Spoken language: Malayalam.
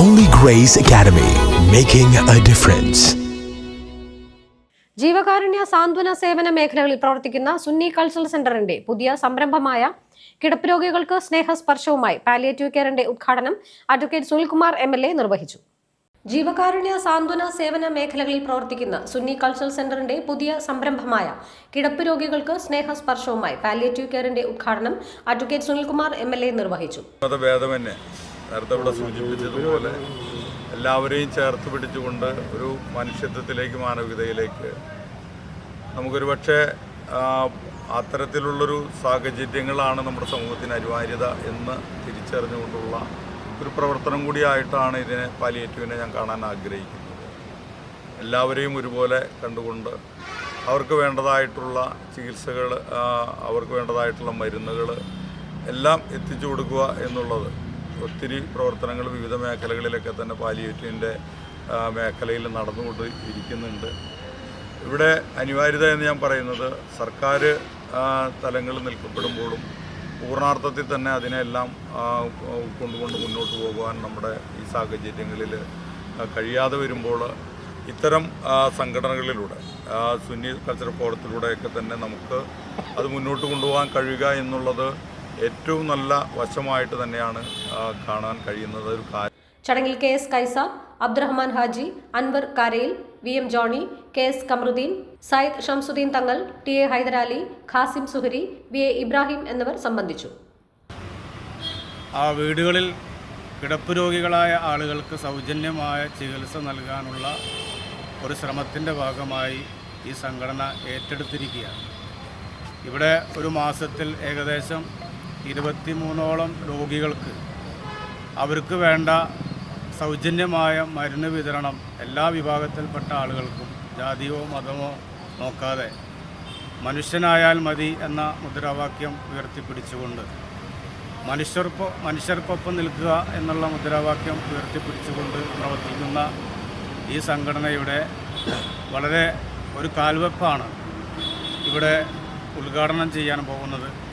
Holy Grace Academy, making a difference. ജീവകാരുണ്യ സാന്ത്വന സേവന മേഖലകളിൽ പ്രവർത്തിക്കുന്ന സുന്നി കൾച്ചറൽ സെന്ററിന്റെ പുതിയ സംരംഭമായ കിടപ്പ് രോഗികൾക്ക് സ്നേഹസ്പർശവുമായി പാലിയേറ്റീവ് കെയറിന്റെ ഉദ്ഘാടനം advocate Sunilkumar M L A നിർവഹിച്ചു. ജീവകാരുണ്യ സാന്ത്വന സേവന മേഖലകളിൽ പ്രവർത്തിക്കുന്ന സുന്നി കൾച്ചറൽ സെന്ററിന്റെ പുതിയ സംരംഭമായ കിടപ്പ് രോഗികൾക്ക് സ്നേഹസ്പർശവുമായി പാലിയേറ്റീവ് കെയറിന്റെ ഉദ്ഘാടനം advocate Sunilkumar M L A നിർവഹിച്ചു. നേരത്തെ ഇവിടെ സൂചിപ്പിച്ചതുപോലെ എല്ലാവരെയും ചേർത്ത് പിടിച്ചുകൊണ്ട് ഒരു മനുഷ്യത്വത്തിലേക്ക് മാനവികതയിലേക്ക് നമുക്കൊരു പക്ഷേ അത്തരത്തിലുള്ളൊരു സാഹചര്യങ്ങളാണ് നമ്മുടെ സമൂഹത്തിന് അനിവാര്യത എന്ന് തിരിച്ചറിഞ്ഞുകൊണ്ടുള്ള ഒരു പ്രവർത്തനം കൂടിയായിട്ടാണ് ഇതിനെ പാലിയേറ്റീവിനെ ഞാൻ കാണാൻ ആഗ്രഹിക്കുന്നത്. എല്ലാവരെയും ഒരുപോലെ കണ്ടുകൊണ്ട് അവർക്ക് വേണ്ടതായിട്ടുള്ള ചികിത്സകൾ അവർക്ക് വേണ്ടതായിട്ടുള്ള മരുന്നുകൾ എല്ലാം എത്തിച്ചു കൊടുക്കുക എന്നുള്ളത് ഒത്തിരി പ്രവർത്തനങ്ങൾ വിവിധ മേഖലകളിലൊക്കെ തന്നെ പാലിയേറ്റീവിന്റെ മേഖലയിൽ നടന്നുകൊണ്ട് ഇരിക്കുന്നുണ്ട്. ഇവിടെ അനിവാര്യത എന്ന് ഞാൻ പറയുന്നത് സർക്കാർ തലങ്ങൾ നിൽക്കപ്പെടുമ്പോഴും പൂർണാർത്ഥത്തിൽ തന്നെ അതിനെല്ലാം കൊണ്ടുകൊണ്ട് മുന്നോട്ട് പോകുവാൻ നമ്മുടെ ഈ സാഹചര്യങ്ങളിൽ കഴിയാതെ വരുമ്പോൾ ഇത്തരം സംഘടനകളിലൂടെ സുന്നി കൾച്ചർ ഫോറത്തിലൂടെയൊക്കെ തന്നെ നമുക്ക് അത് മുന്നോട്ട് കൊണ്ടുപോകാൻ കഴിയുക എന്നുള്ളത് ഏറ്റവും നല്ല വശമായിട്ട് തന്നെയാണ് കാണാൻ കഴിയുന്നത്. ഒരു കാര്യം ചടങ്ങിൽ K S Kaisa Abdurahman Haji Anwar Karayil V M Johny K S Kamaruddin Syed Shamsuddin Thangal T A Hyderali Khasim Suhari V A Ibrahim എന്നിവർ സംബന്ധിച്ചു. ആ വീടുകളിൽ കിടപ്പ് രോഗികളായ ആളുകൾക്ക് സൗജന്യമായ ചികിത്സ നൽകാനുള്ള ഒരു ശ്രമത്തിന്റെ ഭാഗമായി ഈ സംഘടന ഏറ്റെടുത്തിരിക്കുകയാണ്. ഇവിടെ ഒരു മാസത്തിൽ ഏകദേശം ഇരുപത്തിമൂന്നോളം രോഗികൾക്ക് അവർക്ക് വേണ്ട സൗജന്യമായ മരുന്ന് വിതരണം എല്ലാ വിഭാഗത്തിൽപ്പെട്ട ആളുകൾക്കും ജാതിയോ മതമോ നോക്കാതെ മനുഷ്യനായാൽ മതി എന്ന മുദ്രാവാക്യം ഉയർത്തിപ്പിടിച്ചുകൊണ്ട് മനുഷ്യർക്കൊ മനുഷ്യർക്കൊപ്പം നിൽക്കുക എന്നുള്ള മുദ്രാവാക്യം ഉയർത്തിപ്പിടിച്ചുകൊണ്ട് പ്രവർത്തിക്കുന്ന ഈ സംഘടനയുടെ വളരെ ഒരു കാൽവെപ്പാണ് ഇവിടെ ഉദ്ഘാടനം ചെയ്യാൻ പോകുന്നത്.